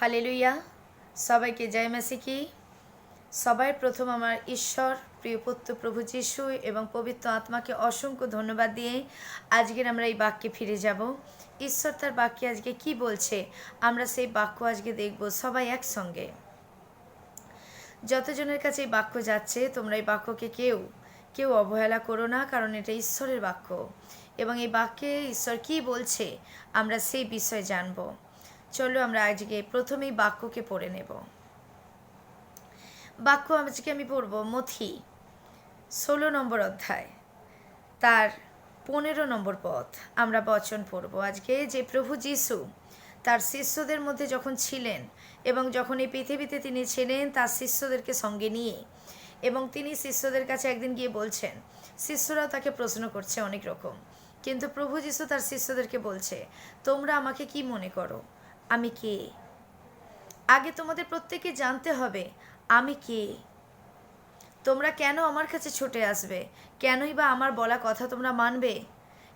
Hallelujah সবাইকে জয় মাসিকি। সবাই প্রথম আমার ঈশ্বর, প্রিয় পুত্র প্রভু যিশু এবং পবিত্র আত্মাকে অসংখ্য ধন্যবাদ দিয়ে আজকের আমরা এই বাক্যে ফিরে যাব। ঈশ্বর তার বাক্যে আজকে কি বলছে? আমরা সেই বাক্য আজকে দেখব সবাই একসঙ্গে। যতজনের কাছে এই বাক্য যাচ্ছে, তোমরা এই বাক্যকে কেউ কেউ অবহেলা করো না, কারণ এটা ঈশ্বরের বাক্য। এবং এই বাক্যে ঈশ্বর কি বলছে, আমরা সেই বিষয়ে জানব। চলো আমরা আজকে প্রথমেই বাক্যকে পড়ে নেব। বাক্য আজকে আমি পড়ব মথি, ষোলো নম্বর অধ্যায়, তার পনেরো নম্বর পথ। আমরা বচন পড়ব। আজকে যে প্রভু যিশু তার শিষ্যদের মধ্যে যখন ছিলেন এবং যখন এই পৃথিবীতে তিনি ছিলেন, তার শিষ্যদেরকে সঙ্গে নিয়ে এবং তিনি শিষ্যদের কাছে একদিন গিয়ে বলছেন, শিষ্যরাও তাকে প্রশ্ন করছে অনেক রকম। কিন্তু প্রভু যিশু তার শিষ্যদেরকে বলছে, তোমরা আমাকে কি মনে করো? আমি কে? আগে তোমাদের প্রত্যেকে জানতে হবে, আমি কে? তোমরা কেন আমার কাছে ছুটে আসবে? কেনই বা আমার বলা কথা তোমরা মানবে?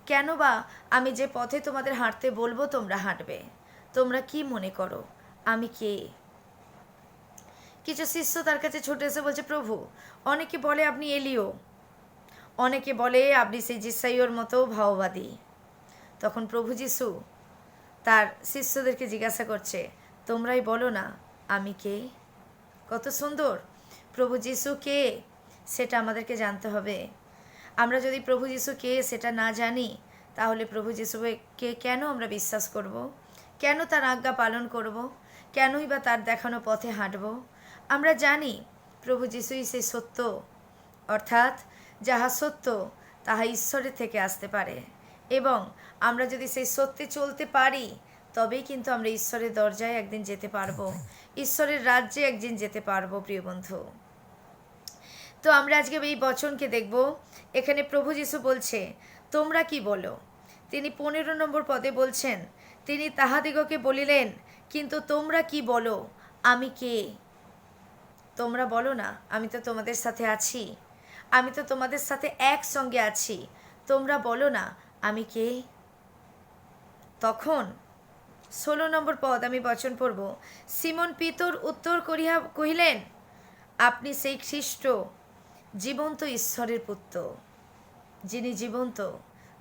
কেন বা আমি যে পথে তোমাদের হাঁটতে বলব তোমরা হাঁটবে? তোমরা কি মনে করো, আমি কে? কিছু শিষ্য তার কাছে ছুটে এসে বলছে, প্রভু, অনেকে বলে আপনি এলিও, অনেকে বলে আপনি সেই জিসাইয়র মতো ভাওবাদী। তখন প্রভু যিশু তার শিষ্যদেরকে জিজ্ঞাসা করছে, তোমরাই বলো না, আমি কে? কত সুন্দর। প্রভু যিশু কে? সেটা আমাদেরকে জানতে হবে। আমরা যদি প্রভু যিশু কে সেটা না জানি, তাহলে প্রভু যিশুকে কেন আমরা বিশ্বাস করব। কেন তার আজ্ঞা পালন করব। কেনই বা তার দেখানো পথে হাঁটব? আমরা জানি প্রভু যিশুই সেই সত্য। অর্থাৎ যাহা সত্য, তাহা ঈশ্বরের থেকে আসতে পারে। এবং আমরা যদি সেই সত্যে চলতে পারি, তবেই কিন্তু আমরা ঈশ্বরের দরজায় একদিন যেতে পারব। ঈশ্বরের রাজ্যে একদিন যেতে পারব, প্রিয় বন্ধু। তো আমরা আজকে এই বচনকে দেখব। এখানে প্রভু যিশু বলছে, তোমরা কি বলো? তিনি পনেরো নম্বর পদে বলছেন, তিনি তাহাদিগকে বলিলেন, কিন্তু তোমরা কি বলো, আমি কে তোমরা বলো না, আমি তো তোমাদের সাথে আছি। আমি তো তোমাদের সাথে একসঙ্গে আছি। তোমরা বলো না, আমি কে? তখন ষোলো নম্বর পদ আমি বচন পড়ব। সিমন পিতর উত্তর করিয়া কহিলেন, আপনি সেই খ্রিস্ট জীবন্ত ঈশ্বরের পুত্র, যিনি জীবন্ত,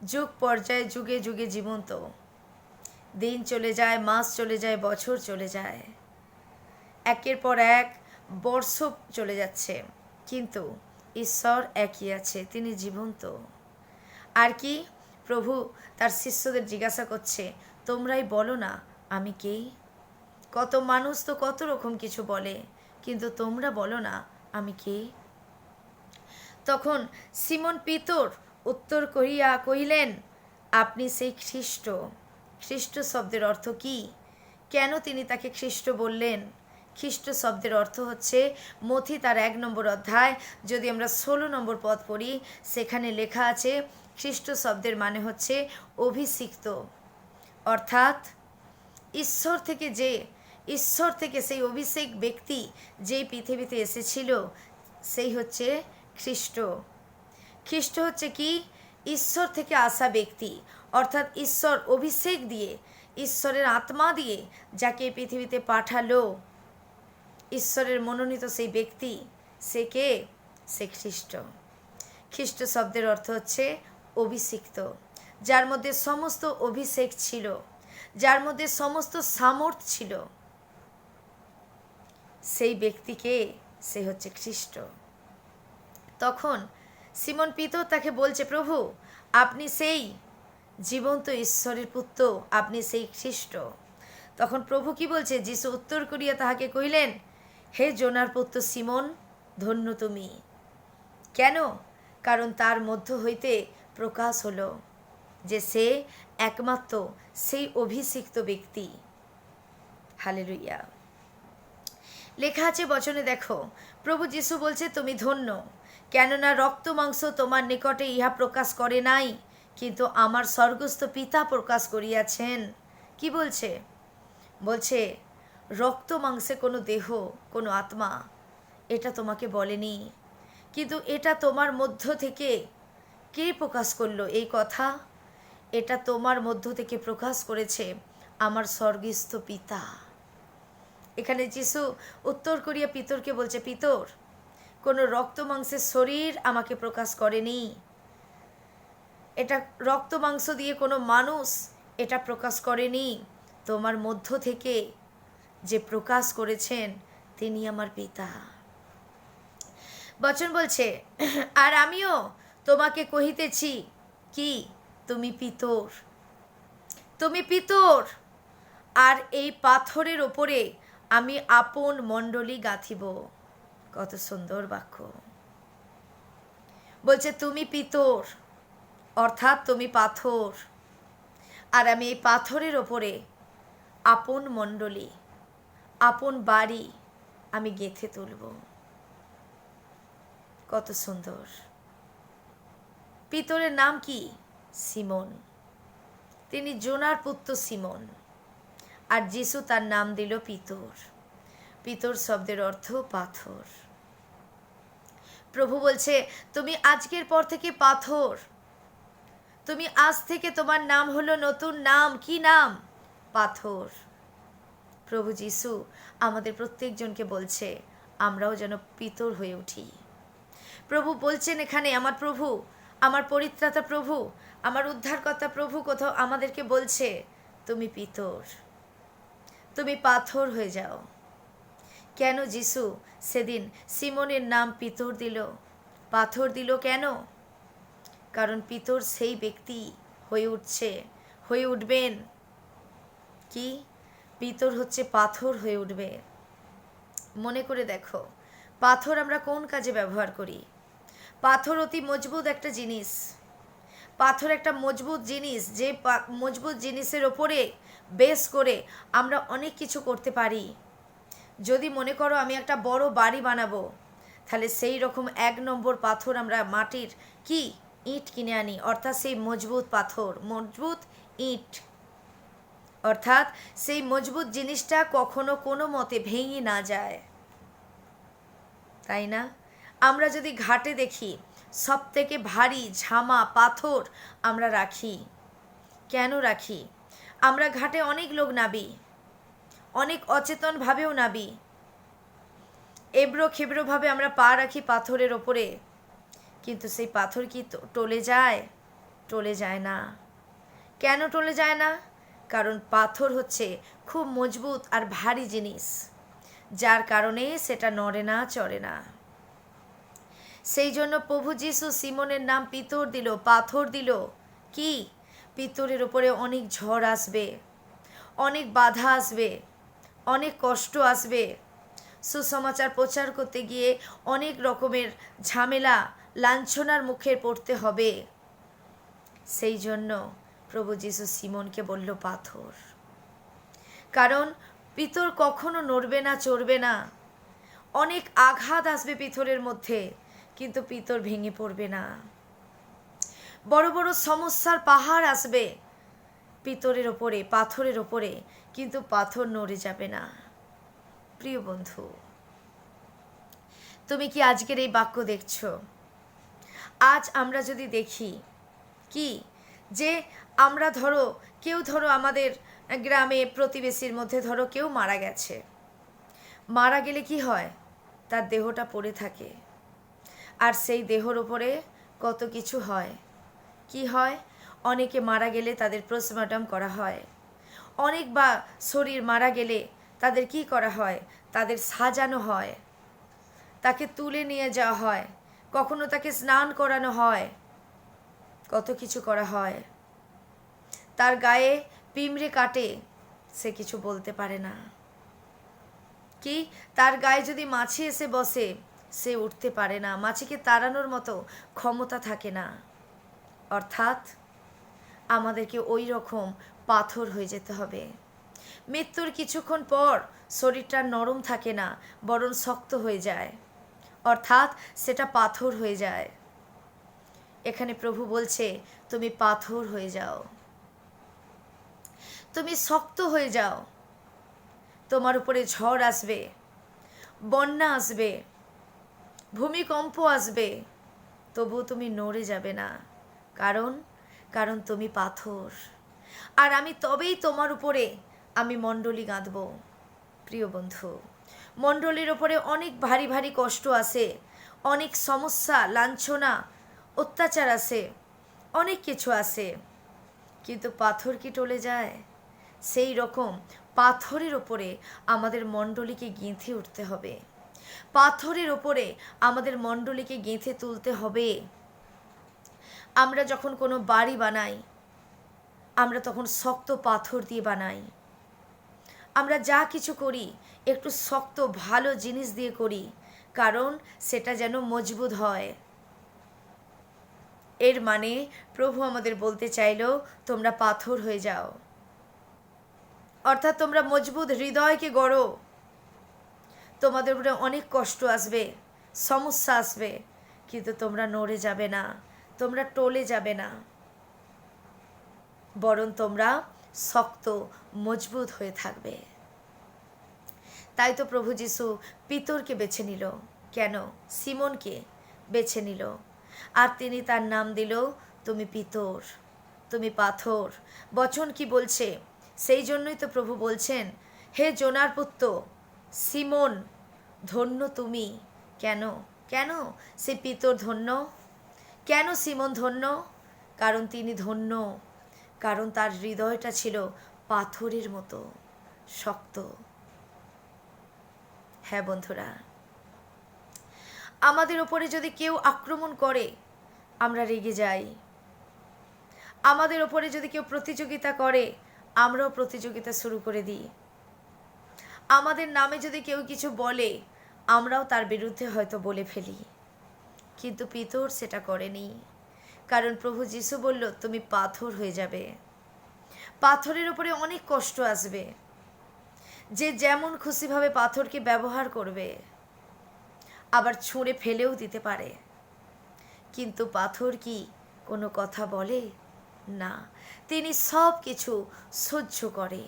যুগ পর্যায়ে যুগে যুগে জীবন্ত। দিন চলে যায়, মাস চলে যায়, বছর চলে যায়। একের পর এক বর্ষ চলে যাচ্ছে, কিন্তু ঈশ্বর একই আছে, তিনি জীবন্ত। আর কি? প্রভু তার শিষ্যদের জিজ্ঞাসা করছে, তোমরাই বলো না, আমি কে? কত মানুষ তো কত রকম কিছু বলে, কিন্তু তোমরা বলো না, আমি কে? তখন সিমন পিতর উত্তর করিয়া কহিলেন, আপনি সেই খ্রিস্ট খ্রিস্ট শব্দের অর্থ কি? কেন তিনি তাকে খ্রিস্ট বললেন? খ্রিস্ট শব্দের অর্থ হচ্ছে মথি তার এক নম্বর অধ্যায়, যদি আমরা ষোলো নম্বর পদ পড়ি, সেখানে লেখা আছে খ্রিস্ট শব্দের মানে হচ্ছে অভিষিক্ত। অর্থাৎ ঈশ্বর থেকে যে, ঈশ্বর থেকে সেই অভিষেক ব্যক্তি যেই পৃথিবীতে এসেছিল, সেই হচ্ছে খ্রিস্ট খ্রিস্ট হচ্ছে কি? ঈশ্বর থেকে আসা ব্যক্তি। অর্থাৎ ঈশ্বর অভিষেক দিয়ে, ঈশ্বরের আত্মা দিয়ে যাকে পৃথিবীতে পাঠালো, ঈশ্বরের মনোনীত সেই ব্যক্তি, সে কে? সে খ্রিস্ট খ্রিস্ট শব্দের অর্থ হচ্ছে অভিষিক্ত, যার মধ্যে সমস্ত অভিষেক ছিল, যার মধ্যে সমস্ত সামর্থ্য ছিল। সেই ব্যক্তিকে সে হচ্ছে খ্রিস্ট। তখন সিমন পিতর তাকে বলছে, প্রভু, আপনি সেই জীবন্ত ঈশ্বরের পুত্র, আপনি সেই খ্রিস্ট। তখন প্রভু কি বলছে, যিশু উত্তর করিয়া তাহাকে কহিলেন, হে জোনার পুত্র সিমন, ধন্য তুমি। কেন? কারণ তার মধ্য হইতে প্রকাশ হলো যে সে একমাত্র সেই অভিষিক্ত ব্যক্তি। হালে হালেলুইয়া লেখা আছে বচনে, দেখো, প্রভু যিশু বলছে, তুমি ধন্য, কেননা রক্ত মাংস তোমার নিকটে ইহা প্রকাশ করে নাই, কিন্তু আমার স্বর্গস্থ পিতা প্রকাশ করিয়াছেন। কি বলছে? বলছে, রক্ত মাংসে কোনো দেহ, কোনো আত্মা, এটা তোমাকে বলেনি, কিন্তু এটা তোমার মধ্য থেকে কে প্রকাশ করল এই কথা? এটা তোমার মধ্য থেকে প্রকাশ করেছে আমার স্বর্গস্থ পিতা। এখানে যিশু উত্তর কোরিয়া পিতরকে বলছে, পিতর, কোনো রক্ত মাংসের শরীর আমাকে প্রকাশ করেনি। এটা রক্ত মাংস দিয়ে কোনো মানুষ এটা প্রকাশ করেনি। তোমার মধ্য থেকে যে প্রকাশ করেছেন তিনি আমার পিতা। বচন বলছে, আর আমিও তোমাকে কহিতেছি, কি? তুমি পিতর। তুমি পিতর। আর এই পাথরের ওপরে আমি আপন মণ্ডলী গাঁথিব। কত সুন্দর বাক্য। বলছে, তুমি পিতর, অর্থাৎ তুমি পাথর। আর আমি এই পাথরের ওপরে আপন মণ্ডলী, আপন বাড়ি আমি গেথে তুলব। কত সুন্দর। পিতরের নাম কি? সিমন। তিনি জোনার পুত্র সিমন। আর যিশু তার নাম দিল পিতর। পিতর শব্দের অর্থ পাথর। প্রভু বলছে, তুমি আজকের পর থেকে পাথর। তুমি আজ থেকে তোমার নাম হলো নতুন নাম। কি নাম? পাথর। প্রভু যিশু আমাদের প্রত্যেকজনকে বলছে, আমরাও যেন পিতর হয়ে উঠি। প্রভু বলছেন এখানে, আমার প্রভু আমার পরিত্রাতা প্রভু, আমার উদ্ধারকর্তা প্রভু কোথাও আমাদেরকে বলছে, তুমি পিতর, তুমি পাথর হয়ে যাও। কেন যিশু সেদিন সিমনের নাম পিতর দিল? পাথর দিল কেন? কারণ পিতর সেই ব্যক্তি হয়ে উঠছে, হয়ে উঠবেন। কি? পিতর হচ্ছে পাথর হয়ে উঠবে। মনে করে দেখো, পাথর আমরা কোন কাজে ব্যবহার করি? পাথর অতি মজবুত একটা জিনিস। পাথর একটা মজবুত জিনিস যে মজবুত জিনিসের ওপরে বেস করে আমরা অনেক কিছু করতে পারি। যদি মনে করো আমি একটা বড় বাড়ি বানাবো, তাহলে সেই রকম এক নম্বর পাথর আমরা মাটির কি? ইট কিনে আনি। অর্থাৎ সেই মজবুত পাথর, মজবুত ইট। অর্থাৎ সেই মজবুত জিনিসটা কখনো কোনো মতে ভেঙে না যায়। তাই না? আমরা যদি ঘাটে দেখি সব থেকে ভারী ঝামা পাথর আমরা রাখি। কেন রাখি? আমরা ঘাটে অনেক লোক নাবি, অনেক অচেতনভাবেও নাবি। এবড়ো খেবড়োভাবে আমরা পা রাখি পাথরের ওপরে, কিন্তু সেই পাথর কি টলে যায়? টলে যায় না। কেন টলে যায় না? কারণ পাথর হচ্ছে খুব মজবুত আর ভারী জিনিস। যার কারণে সেটা নড়ে না, চড়ে না। সেই জন্য প্রভু যিশু সিমনের নাম পিতর দিল, পাথর দিল। কি? পিতরের ওপরে অনেক ঝড় আসবে, অনেক বাধা আসবে, অনেক কষ্ট আসবে। সুসমাচার প্রচার করতে গিয়ে অনেক রকমের ঝামেলা, লাঞ্ছনার মুখে পড়তে হবে। সেই জন্য প্রভু যিশু সিমনকে বলল, পাথর। কারণ পিতর কখনো নড়বে না, চড়বে না। অনেক আঘাত আসবে পিতরের মধ্যে। কিন্তু পিতর ভেঙে পড়বে না। বড় বড় সমস্যার পাহাড় আসবে পিতরের ওপরে, পাথরের ওপরে, কিন্তু পাথর নড়ে যাবে না। প্রিয় বন্ধু, তুমি কি আজকের এই বাক্য দেখছ? আজ আমরা যদি দেখি কি যে আমরা ধরো, কেউ ধরো আমাদের গ্রামে প্রতিবেশীর মধ্যে ধরো কেউ মারা গেছে। মারা গেলে কি হয়? তার দেহটা পড়ে থাকে। আর সেই দেহর ওপরে কত কিছু হয়। কি হয়? অনেকে মারা গেলে তাদের পোস্টমর্টম করা হয়। অনেক বা শরীর মারা গেলে তাদের কি করা হয়? তাদের সাজানো হয়। তাকে তুলে নিয়ে যাওয়া হয়। কখনো তাকে স্নান করানো হয়। কত কিছু করা হয়। তার গায়ে পিমড়ে কাটে, সে কিছু বলতে পারে না। কি? তার গায়ে যদি মাছি এসে বসে সে উঠতে পারে না মাছিকে তাড়ানোর মতো ক্ষমতা থাকে না। অর্থাৎ আমাদেরকে ওই রকম পাথর হয়ে যেতে হবে। মৃত্যুর কিছুক্ষণ পর শরীরটা নরম থাকে না, বরং শক্ত হয়ে যায়। অর্থাৎ সেটা পাথর হয়ে যায়। এখানে প্রভু বলছে, তুমি পাথর হয়ে যাও। তুমি শক্ত হয়ে যাও। তোমার উপরে ঝড় আসবে, বন্যা আসবে ভূমিকম্প আসবে তবু তুমি নড়ে যাবে না। কারণ কারণ তুমি পাথর। আর আমি তবেই তোমার উপরে, আমি মণ্ডলী গাঁথব প্রিয় বন্ধু, মণ্ডলীর ওপরে অনেক ভারী ভারী কষ্ট আছে, অনেক সমস্যা, লাঞ্ছনা, অত্যাচার আছে, অনেক কিছু আছে। কিন্তু পাথর কি টলে যায়? সেই রকম পাথরের ওপরে আমাদের মণ্ডলীকে গেঁথে উঠতে হবে। পাথরের ওপরে আমাদের মণ্ডলীকে গেঁথে তুলতে হবে। আমরা যখন কোনো বাড়ি বানাই, আমরা তখন শক্ত পাথর দিয়ে বানাই। আমরা যা কিছু করি, একটু শক্ত, ভালো জিনিস দিয়ে করি, কারণ সেটা যেন মজবুত হয়। এর মানে প্রভু আমাদের বলতে চাইল, তোমরা পাথর হয়ে যাও। অর্থাৎ তোমরা মজবুত হৃদয়কে গড়ো। তোমাদের উপরে অনেক কষ্ট আসবে, সমস্যা আসবে, কিন্তু তোমরা নড়ে যাবে না, তোমরা টলে যাবে না। বরং তোমরা শক্ত, মজবুত হয়ে থাকবে। তাই তো প্রভু যিশু পিতরকে বেছে নিল। কেন? সিমনকে বেছে নিল। আর তিনি তার নাম দিল, তুমি পিতর, তুমি পাথর। বচন কি বলছে? সেই জন্যই তো প্রভু বলছেন, হে জোনার পুত্র, সিমন ধন্য তুমি। কেন? কেন? সে পিতর ধন্য। কেন সিমন ধন্য? কারণ তিনি ধন্য। কারণ তার হৃদয়টা ছিল পাথরের মতো, শক্ত। হ্যাঁ বন্ধুরা, আমাদের ওপরে যদি কেউ আক্রমণ করে, আমরা রেগে যাই। আমাদের ওপরে যদি কেউ প্রতিযোগিতা করে, আমরাও প্রতিযোগিতা শুরু করে দিই। আমাদের নামে যদি কেউ কিছু বলে আমরাও তার বিরুদ্ধে হয়তো বলে ফেলি। কিন্তু পিতর সেটা করেনি। কারণ প্রভু যিশু বলল, তুমি পাথর হয়ে যাবে। পাথরের উপরে অনেক কষ্ট আসবে। যে যেমন খুশিভাবে পাথরকে ব্যবহার করবে, আবার ছুঁড়ে ফেলেও দিতে পারে। কিন্তু পাথর কি কোনো কথা বলে? না। তিনি সব কিছু সহ্য করে।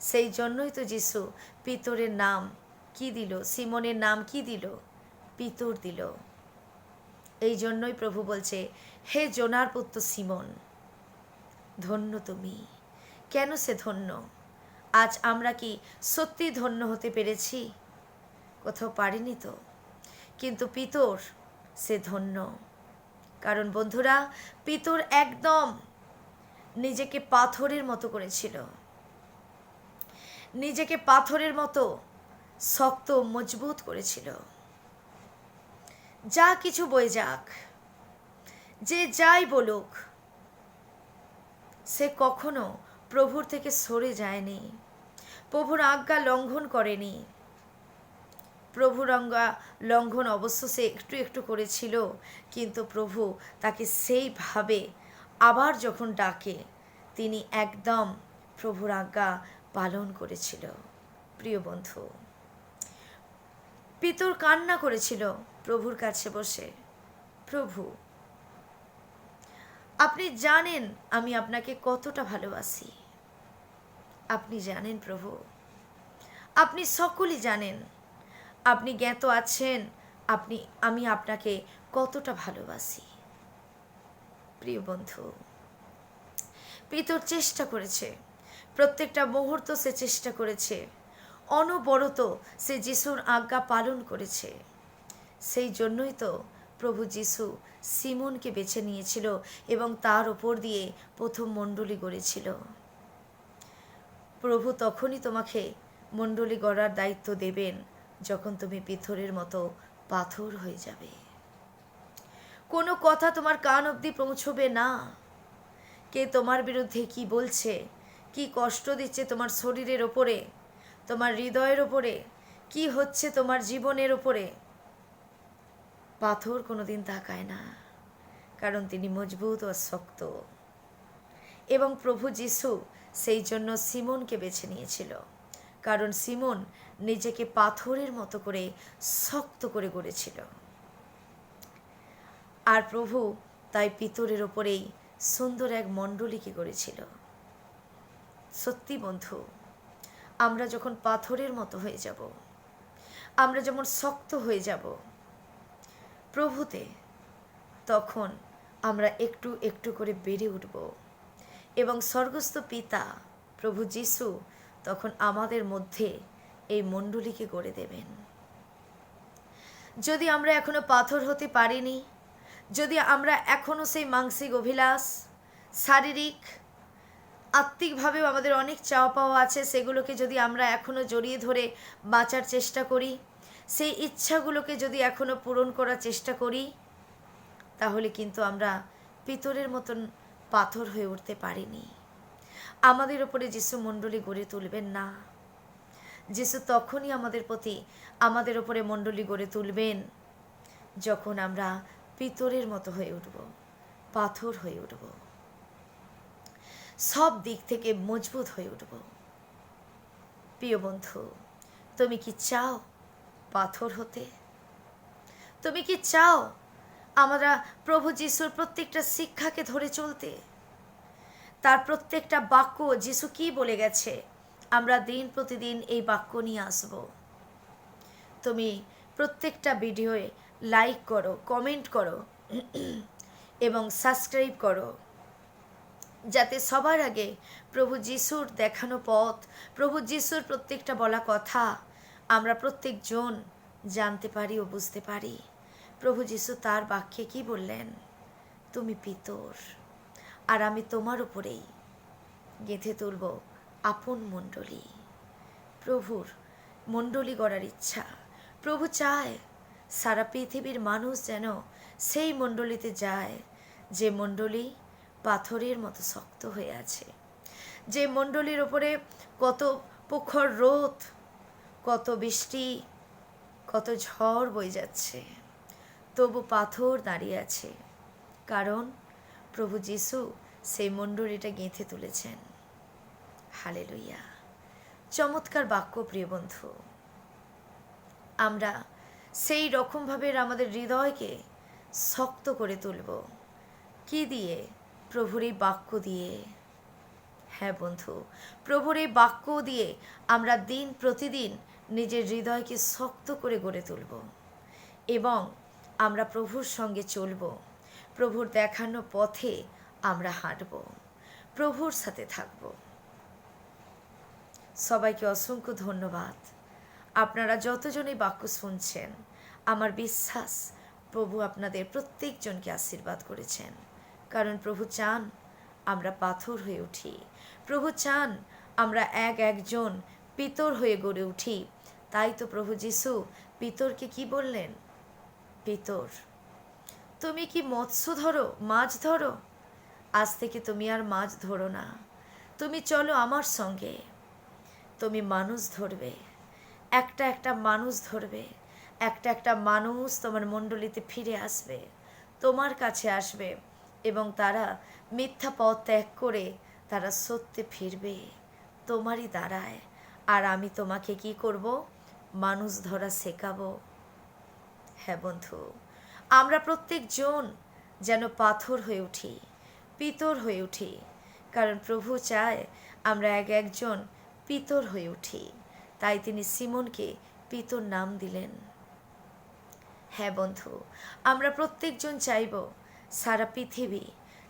সেই জন্যই তো যিশু পিতরের নাম কি দিল? সিমনের নাম কি দিল? পিতর দিল। এই জন্যই প্রভু বলছে, হে জোনার পুত্র সিমন, ধন্য তুমি। কেন সে ধন্য? আজ আমরা কি সত্যি ধন্য হতে পেরেছি? কোথাও পারিনি তো? কিন্তু পিতর, সে ধন্য। কারণ বন্ধুরা, পিতর একদম নিজেকে পাথরের মতো করেছিল। নিজেকে পাথরের মতো শক্ত মজবুত করেছিল। যা কিছু বয়ে যাক, যে যাই বলুক, সে কখনো প্রভুর থেকে সরে যায়নি, প্রভুর আজ্ঞা লঙ্ঘন করেনি। প্রভুর আজ্ঞা লঙ্ঘন অবশ্য সে একটু একটু করেছিল, কিন্তু প্রভু তাকে সেইভাবে আবার যখন ডাকে, তিনি একদম প্রভুর আজ্ঞা পালন করেছিল। প্রিয় বন্ধু পিতর কান্না করেছিল প্রভুর কাছে বসে। প্রভু, আপনি জানেন আমি আপনাকে কতটা ভালোবাসি। আপনি জানেন প্রভু, আপনি সকলেই জানেন। আপনি জ্ঞাত আছেন, আপনি, আমি আপনাকে কতটা ভালোবাসি। প্রিয় বন্ধু, পিতর চেষ্টা করেছে। প্রত্যেকটা মুহূর্ত সে চেষ্টা করেছে। অনবরত সে যিশুর আজ্ঞা পালন করেছে। সেই জন্যই তো প্রভু যিশু সিমনকে বেছে নিয়েছিল এবং তার ওপর দিয়ে প্রথম মণ্ডলী গড়েছিল। প্রভু তখনই তোমাকে মণ্ডলী গড়ার দায়িত্ব দেবেন যখন তুমি পিথরের মতো পাথর হয়ে যাবে। কোনো কথা তোমার কান অবধি পৌঁছবে না। কে তোমার বিরুদ্ধে কি বলছে, কি কষ্ট দিচ্ছে তোমার শরীরের ওপরে তোমার হৃদয়ের ওপরে কি হচ্ছে তোমার জীবনের ওপরে পাথর কোনোদিন তাকায় না, কারণ তিনি মজবুত ও শক্ত। এবং প্রভু যিশু সেই জন্য সিমনকে বেছে নিয়েছিল, কারণ সিমন নিজেকে পাথরের মতো করে শক্ত করে গড়েছিল। আর প্রভু তাই পিতরের ওপরেই সুন্দর এক মণ্ডলীকে গড়েছিল। সত্যি বন্ধু আমরা যখন পাথরের মতো হয়ে যাব, আমরা যেমন শক্ত হয়ে যাব প্রভুতে, তখন আমরা একটু একটু করে বেড়ে উঠব। এবং স্বর্গস্থ পিতা প্রভু যিশু তখন আমাদের মধ্যে এই মণ্ডলীকে গড়ে দেবেন। যদি আমরা এখনও পাথর হতে পারিনি, যদি আমরা এখনও সেই মাংসিক অভিলাষ, শারীরিক আত্মিকভাবেও আমাদের অনেক চাওয়া পাওয়া আছে, সেগুলোকে যদি আমরা এখনও জড়িয়ে ধরে বাঁচার চেষ্টা করি, সেই ইচ্ছাগুলোকে যদি এখনও পূরণ করার চেষ্টা করি, তাহলে কিন্তু আমরা পিতরের মতন পাথর হয়ে উঠতে পারিনি। আমাদের ওপরে যিশু মণ্ডলী গড়ে তুলবেন না। যিশু তখনই আমাদের প্রতি আমাদের ওপরে মণ্ডলী গড়ে তুলবেন, যখন আমরা পিতরের মতো হয়ে উঠব, পাথর হয়ে উঠব। সব দিক থেকে মজবুত হয়ে উঠব। প্রিয় বন্ধু, তুমি কি চাও পাথর হতে? তুমি কি চাও আমরা প্রভু যিশুর প্রত্যেকটা শিক্ষাকে ধরে চলতে? তার প্রত্যেকটা বাক্য যিশু কি বলে গেছে? আমরা দিন প্রতিদিন এই বাক্য নিয়ে আসব। তুমি প্রত্যেকটা ভিডিওয়ে লাইক করো কমেন্ট করো, এবং সাবস্ক্রাইব করো। যাতে সবার আগে প্রভু যিশুর দেখানো পথ, প্রভু যিশুর প্রত্যেকটা বলা কথা আমরা প্রত্যেকজন জানতে পারি ও বুঝতে পারি। প্রভু যিশু তার বাক্যে কি বললেন? তুমি পিতর, আর আমি তোমার উপরেই গেঁথে তুলব আপন মণ্ডলী। প্রভুর মণ্ডলী গড়ার ইচ্ছা। প্রভু চায় সারা পৃথিবীর মানুষ যেন সেই মণ্ডলীতে যায়, যে মণ্ডলী পাথরের মতো শক্ত হয়ে আছে। যে মণ্ডলীর ওপরে কত প্রখর রোদ, কত বৃষ্টি, কত ঝড় বয়ে যাচ্ছে, তবু পাথর দাঁড়িয়ে আছে। কারণ প্রভু যিশু সেই মণ্ডলীটা গেঁথে তুলেছেন। হালে লইয়া চমৎকার বাক্য, প্রিয় বন্ধু। আমরা সেই রকমভাবে আমাদের হৃদয়কে শক্ত করে তুলব। কি দিয়ে? প্রভুর এই বাক্য দিয়ে। হ্যাঁ বন্ধু প্রভুর এই বাক্য দিয়ে আমরা দিন প্রতিদিন নিজের হৃদয়কে শক্ত করে গড়ে তুলব এবং আমরা প্রভুর সঙ্গে চলব। প্রভুর দেখানো পথে আমরা হাঁটব, প্রভুর সাথে থাকব। সবাইকে অসংখ্য ধন্যবাদ। আপনারা যতজনই বাক্য শুনছেন, আমার বিশ্বাস প্রভু আপনাদের প্রত্যেকজনকে আশীর্বাদ করেছেন। কারণ প্রভু চান আমরা পাথর হয়ে উঠি। প্রভু চান আমরা এক একজন পিতর হয়ে গড়ে উঠি। তাই তো প্রভু যিশু পিতরকে কি বললেন? পিতর, তুমি কি মৎস্য ধরো, মাছ ধরো? আজ থেকে তুমি আর মাছ ধরো না। তুমি চলো আমার সঙ্গে। তুমি মানুষ ধরবে। একটা একটা মানুষ ধরবে। একটা একটা মানুষ তোমার মণ্ডলীতে ফিরে আসবে। তোমার কাছে আসবে। এবং তারা মিথ্যা পথ ত্যাগ করে তারা সত্যে ফিরবে। তোমারই দ্বারায়। আর আমি তোমাকে কি করব? মানুষ ধরা শেখাবো। হ্যাঁ বন্ধু, আমরা প্রত্যেকজন যেন পাথর হয়ে উঠি, পিতর হয়ে উঠি, কারণ প্রভু চায় আমরা এক একজন পিতর হয়ে উঠি। তাই তিনি সিমনকে পিতর নাম দিলেন। হ্যাঁ বন্ধু, আমরা প্রত্যেকজন চাইব সারা পৃথিবী,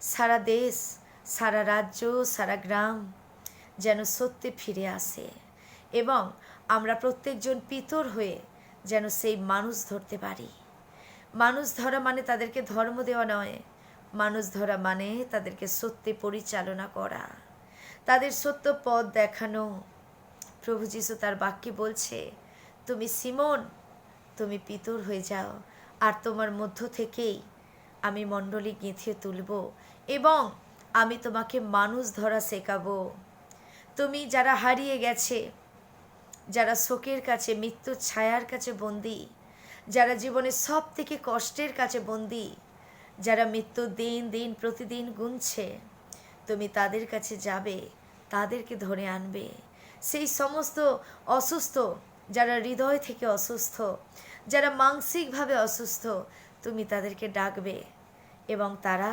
সারা দেশ, সারা রাজ্য, সারা গ্রাম যেন সত্যে ফিরে আসে এবং আমরা প্রত্যেকজন পিতর হয়ে যেন সেই মানুষ ধরতে পারি। মানুষ ধরা মানে তাদেরকে ধর্ম দেওয়া নয়। মানুষ ধরা মানে তাদেরকে সত্যে পরিচালনা করা। তাদের সত্য পথ দেখানো। প্রভু যিশু তার বাক্যে বলছে, তুমি সিমন, তুমি পিতর হয়ে যাও। আর তোমার মধ্য থেকেই আমি মণ্ডলী গেঁথে তুলব এবং আমি তোমাকে মানুষ ধরা শেখাবো। তুমি যারা হারিয়ে গেছে, যারা শোকের কাছে মৃত্যুর ছায়ার কাছে বন্দি, যারা জীবনের সব থেকে কষ্টের কাছে বন্দি, যারা মৃত্যু দিন দিন প্রতিদিন গুনছে, তুমি তাদের কাছে যাবে, তাদেরকে ধরে আনবে। সেই সমস্ত অসুস্থ, যারা হৃদয় থেকে অসুস্থ, যারা মানসিকভাবে অসুস্থ, তুমি তাদেরকে ডাকবে। এবং তারা,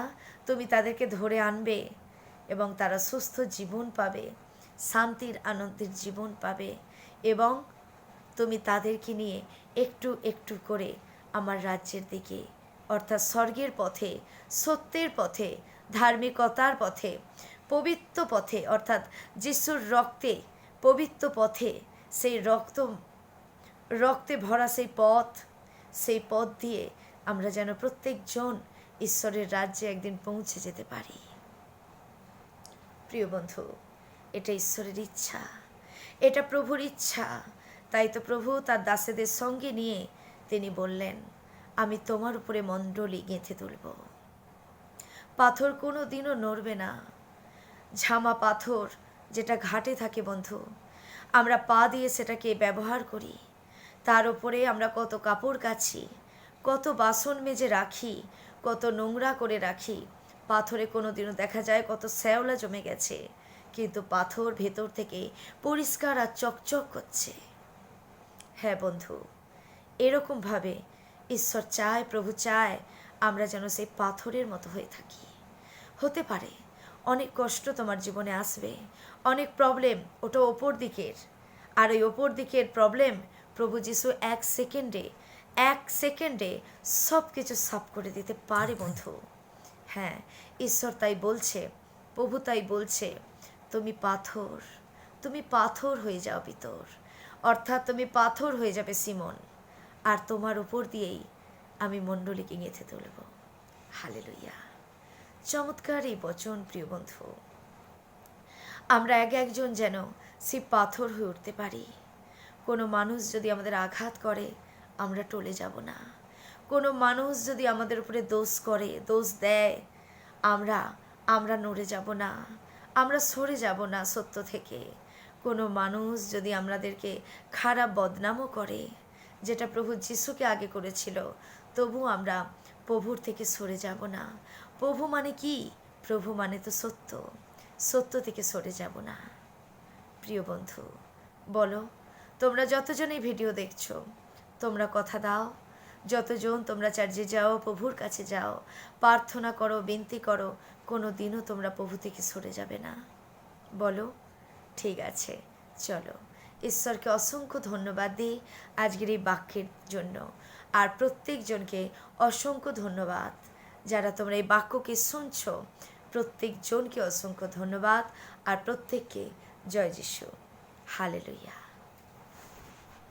তুমি তাদেরকে ধরে আনবে এবং তারা সুস্থ জীবন পাবে, শান্তির আনন্দের জীবন পাবে এবং তুমি তাদেরকে নিয়ে একটু একটু করে আমার রাজ্যের দিকে, অর্থাৎ স্বর্গের পথে, সত্যের পথে, ধার্মিকতার পথে, পবিত্র পথে, অর্থাৎ যিশুর রক্তে, পবিত্র পথে, সেই রক্ত, রক্তে ভরা সেই পথ সেই পথ দিয়ে আমরা যেন প্রত্যেকজন ঈশ্বরের রাজ্যে একদিন পৌঁছে যেতে পারি। প্রিয় বন্ধু, এটা ঈশ্বরের ইচ্ছা। এটা প্রভুর ইচ্ছা। তাই তো প্রভু তার দাসেদের সঙ্গে নিয়ে তিনি বললেন, আমি তোমার উপরে মণ্ডলী গেঁথে তুলব। পাথর কোনো দিনও নড়বে না। ঝামা পাথর যেটা ঘাটে থাকে বন্ধু, আমরা পা দিয়ে সেটাকে ব্যবহার করি। তার উপরে আমরা কত কাপড় কাছি কত বাসন মেজে রাখি কত নোংরা করে রাখি। পাথরে কোনো দিনও দেখা যায় কত শ্যাওলা জমে গেছে। কিন্তু পাথর ভেতর থেকে পরিষ্কার আর চকচক করছে। হ্যাঁ বন্ধু এরকমভাবে ঈশ্বর চায়, প্রভু চায়, আমরা যেন সেই পাথরের মতো হয়ে থাকি। হতে পারে, অনেক কষ্ট তোমার জীবনে আসবে, অনেক প্রবলেম ওটা ওপর দিকের। আর ওই ওপর দিকের প্রবলেম প্রভু যিশু এক সেকেন্ডে এক সেকেন্ডে সব কিছু সাফ করে দিতে পারে, বন্ধু। হ্যাঁ ঈশ্বর তাই বলছে, প্রভু তাই বলছে, তুমি পাথর তুমি পাথর হয়ে যাও ভিতর। অর্থাৎ তুমি পাথর হয়ে যাবে সিমন, আর তোমার উপর দিয়েই আমি মণ্ডলীকে গেঁথে তুলব। হালে লইয়া চমৎকার এই বচন, প্রিয় বন্ধু। আমরা এক একজন যেন সে পাথর হয়ে উঠতে পারি। কোনো মানুষ যদি আমাদের আঘাত করে আমরা টলে যাব না। কোনো মানুষ যদি আমাদের উপরে দোষ করে, দোষ দেয়, আমরা আমরা নড়ে যাব না। আমরা সরে যাব না সত্য থেকে। কোনো মানুষ যদি আমাদেরকে খারাপ বদনামও করে, যেটা প্রভু যিশুকে আগে করেছিল, তবু আমরা প্রভুর থেকে সরে যাব না। প্রভু মানে কি? প্রভু মানে তো সত্য। সত্য থেকে সরে যাব না। প্রিয় বন্ধু, বলো, তোমরা যতজন এই ভিডিও দেখছ তোমরা কথা দাও। যতজন তোমরা চার্জে যাও, প্রভুর কাছে যাও, প্রার্থনা করো, বিনতি করো কোনো দিনও তোমরা প্রভু থেকে সরে যাবে না। বলো, ঠিক আছে, চলো। ঈশ্বরকে অসংখ্য ধন্যবাদ দিই আজকের এই বাক্যের জন্য। আর প্রত্যেকজনকে অসংখ্য ধন্যবাদ। যারা তোমরা এই বাক্যকে শুনছো, প্রত্যেকজনকে অসংখ্য ধন্যবাদ। আর প্রত্যেককে জয় যিশু। হালে লইয়া